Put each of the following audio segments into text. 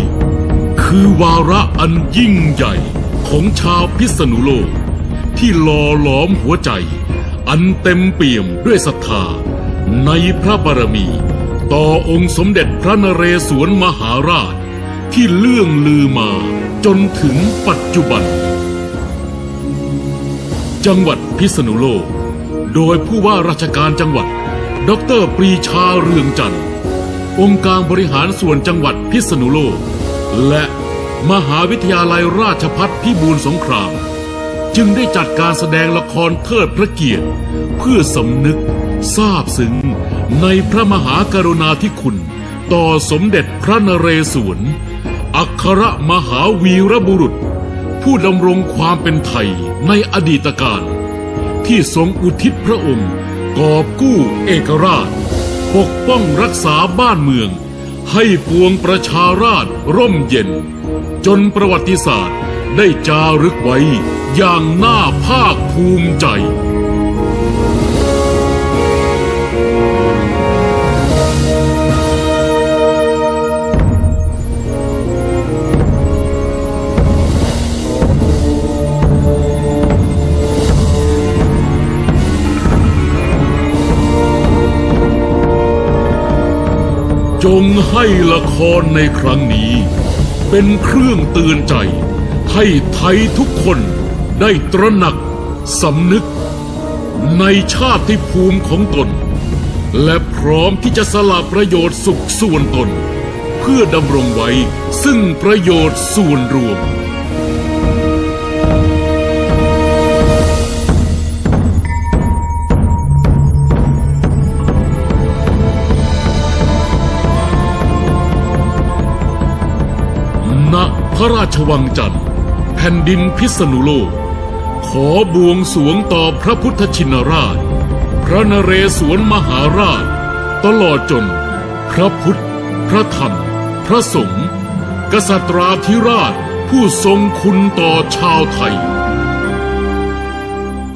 ้คือวาระอันยิ่งใหญ่ของชาวพิษณุโลก ที่หล่อหลอมหัวใจ อันเต็มเปี่ยมด้วยศรัทธา ในพระบารมี ต่อองค์สมเด็จพระนเรศวรมหาราช ที่เลื่องลือมาจนถึงปัจจุบัน จังหวัดพิษณุโลก โดยผู้ว่าราชการจังหวัด ดรปรีชาเรืองจันทร์ องค์การบริหารส่วนจังหวัดพิษณุโลก และมหาวิทยาลัยราชพัฒพิบูลสงคราม จึงได้จัดการแสดงละครเทิดพระเกียรติ เพื่อสำนึกซาบซึ้งในพระมหากรุณาธิคุณ ต่อสมเด็จพระนเรศวร อัครมหาวีรบุรุษ ผู้ดำรงความเป็นไทยในอดีตการ ที่ทรงอุทิศพระองค์กอบกู้เอกราช ปกป้องรักษาบ้านเมือง ให้ปวงประชาราษฎร์ร่มเย็น จนประวัติศาสตร์ได้จารึกไว้อย่างน่าภาคภูมิใจ ให้ละครในครั้งนี้ เป็นเครื่องเตือนใจ ให้ไทยทุกคนได้ตระหนักสำนึก ในชาติภูมิของตน และพร้อมที่จะสละประโยชน์สุขส่วนตน เพื่อดำรงไว้ซึ่งประโยชน์ส่วนรวม ระราชวังจันทร์แผ่นดินพิษณุโลก ขอบวงสวงต่อพระพุทธชินราช พระนเรศวรมหาราช ตลอดจน พระพุทธ พระธรรม พระสงฆ์กษัตราธิราชผู้ทรงคุณต่อชาวไทย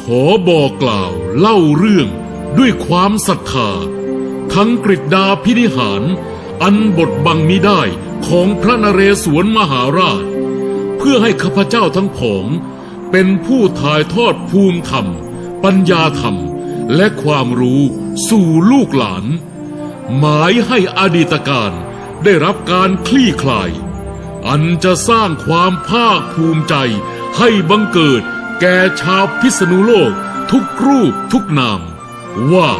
ขอบอกกล่าวเล่าเรื่องด้วยความศรัทธา ทั้งกฤษดาพินิหาร อันบทบังมิได้ ของพระนเรศวรมหาราช เพื่อให้ข้าพเจ้าทั้งผองเป็นผู้ถ่ายทอดภูมิธรรม ปัญญาธรรม และความรู้สู่ลูกหลาน หมายให้อดีตการได้รับการคลี่คลาย อันจะสร้างความภาคภูมิใจให้บังเกิดแก่ชาวพิษณุโลกทุกรูปทุกนาม ว่า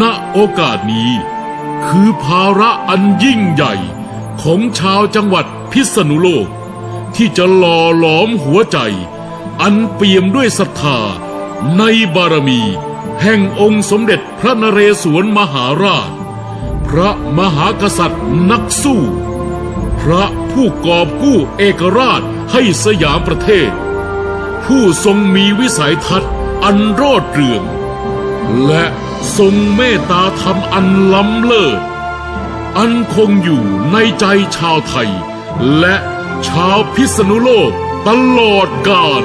ณโอกาสนี้ คือภาระอันยิ่งใหญ่ ของชาวจังหวัดพิษณุโลก ที่จะหล่อหลอมหัวใจ อันเปี่ยมด้วยศรัทธาในบารมี แห่งองค์สมเด็จพระนเรศวรมหาราช พระมหากษัตริย์นักสู้ พระผู้กอบกู้เอกราชให้สยามประเทศ ผู้ทรงมีวิสัยทัศน์อันโรดเรือง และทรงเมตตาธรรมอันล้ำเลิศ อันคงอยู่ในใจชาวไทย และชาวพิษณุโลกตลอดกาล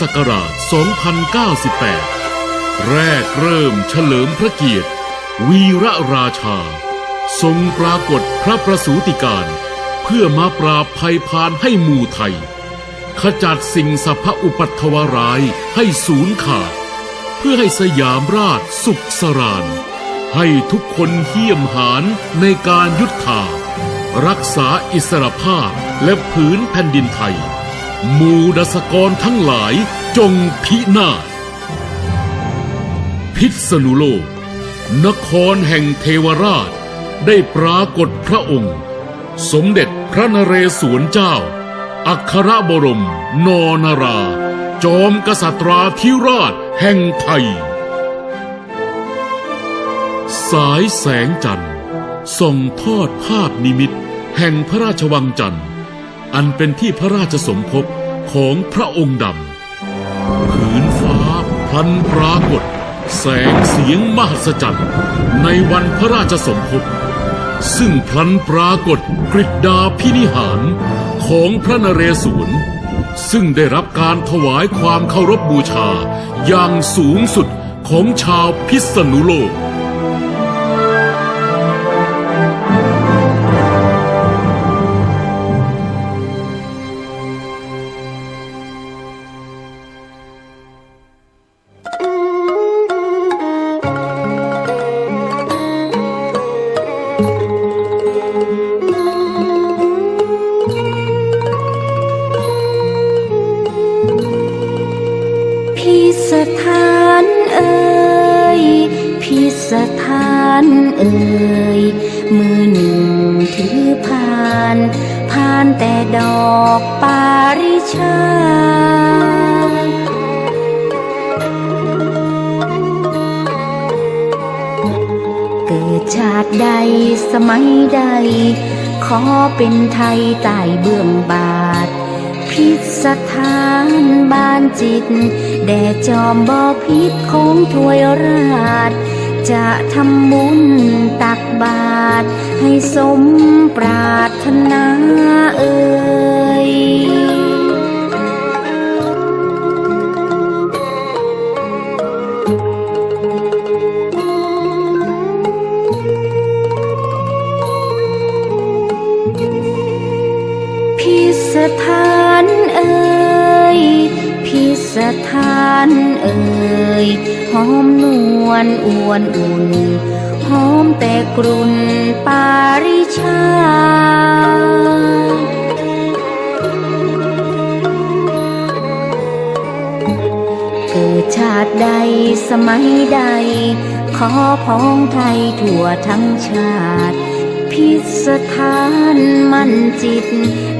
ศักราช 2098 แรกเริ่มเฉลิมพระเกียรติ วีระราชา ทรงปรากฏพระประสูติการ เพื่อมาปราบภัยพานให้หมู่ไทย ขจัดสิ่งสัพพอุปัตถวร้ายให้สูญขาด เพื่อให้สยามราชสุขสรานให้ทุกคนเฮี่ยมหานในการยุทธารักษาอิสรภาพและผืนแผ่นดินไทย มูดัสกรทั้งหลายจงพินาศพิษณุโลก นครแห่งเทวราชได้ปรากฏพระองค์ สมเด็จพระนเรศวรเจ้า อัครบรม นนารา จอมกษัตราธิราชแห่งไทย สายแสงจันทร์ส่องทอดภาพนิมิต แห่งพระราชวังจันทร์ อันเป็นที่พระราชสมภพของพระองค์ดำผืนฟ้าพลันปรากฏ แสงเสียงมหัศจรรย์ ในวันพระราชสมภพซึ่งพลันปรากฏกฤษดาพินิหารของพระนเรศวรซึ่งได้รับการถวายความเคารพบูชาอย่างสูงสุดของชาวพิษณุโลก ผ่านผ่านแต่ดอกปาริชาเกิดชาติใดสมัยใด ขอเป็นไทยใต้เบื้องบาท พิษสถานบ้านจิต แด่จอมบ่อพิษของถวยราช จะทำบุญตักบาตรให้สมปรารถนาเอ่ยพิสถาน สถานเอ่ยหอมนวลอวนอุ่นหอมแต่กรุ่นปาริชา เกิดชาติใดสมัยใด ขอพ้องไทยทั่วทั้งชาติ พิสถานมันจิต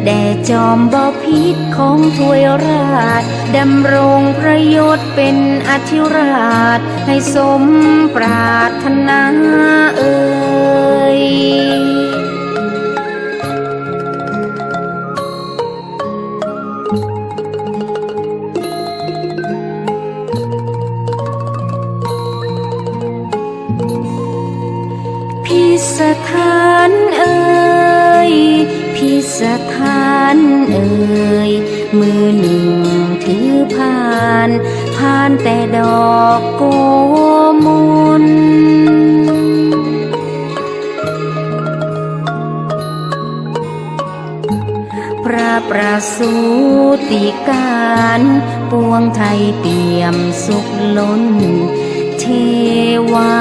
แด่จอมบ่อ พิษของถวยราชดำรงประโยชน์เป็นอธิราช ให้สมปรารถนาเอ่ย นเอ่ยมือหนึ่งถือผ่านผ่านแต่ดอกโกมลพระประสูติการปวงไทยเปี่ยมสุขล้นเทวา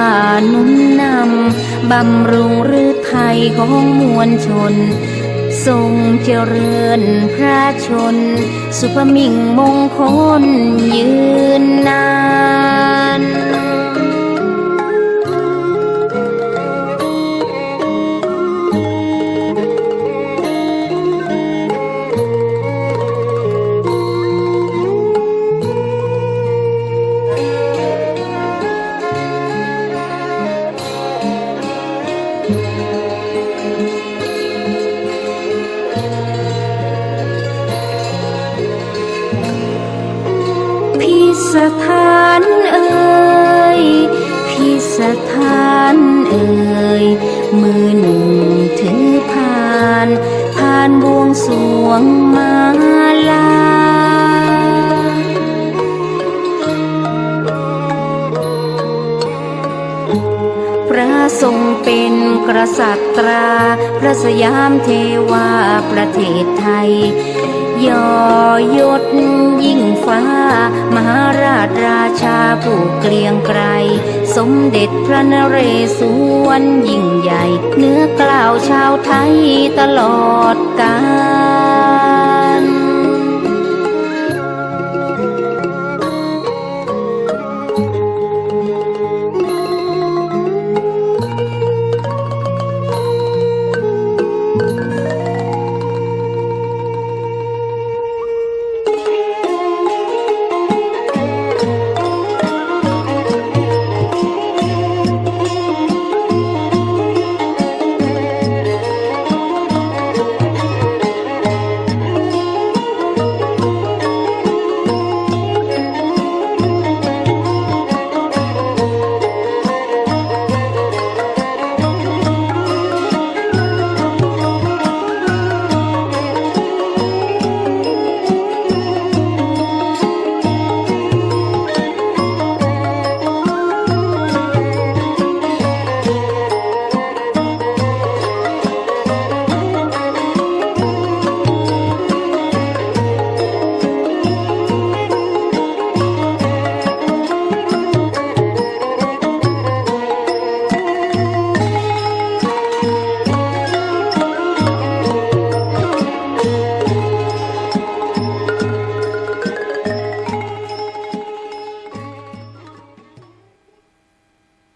นุนนำบำรุงฤทัยของมวลชน ทรงเจริญพระชน สุภมิ่งมงคลยืนนาน สถานเอ่ยพิสถานเอ่ยมือหนึ่งถือผ่านผ่านบวงสวงมาลาพระทรงเป็นกษัตราพระสยามเทวาประเทศไทย ยอยศยิ่งฟ้า มหาราชราชาผู้เกรียงไกร สมเด็จพระนเรศวรยิ่งใหญ่ เนื้อกล่าวชาวไทยตลอดกาล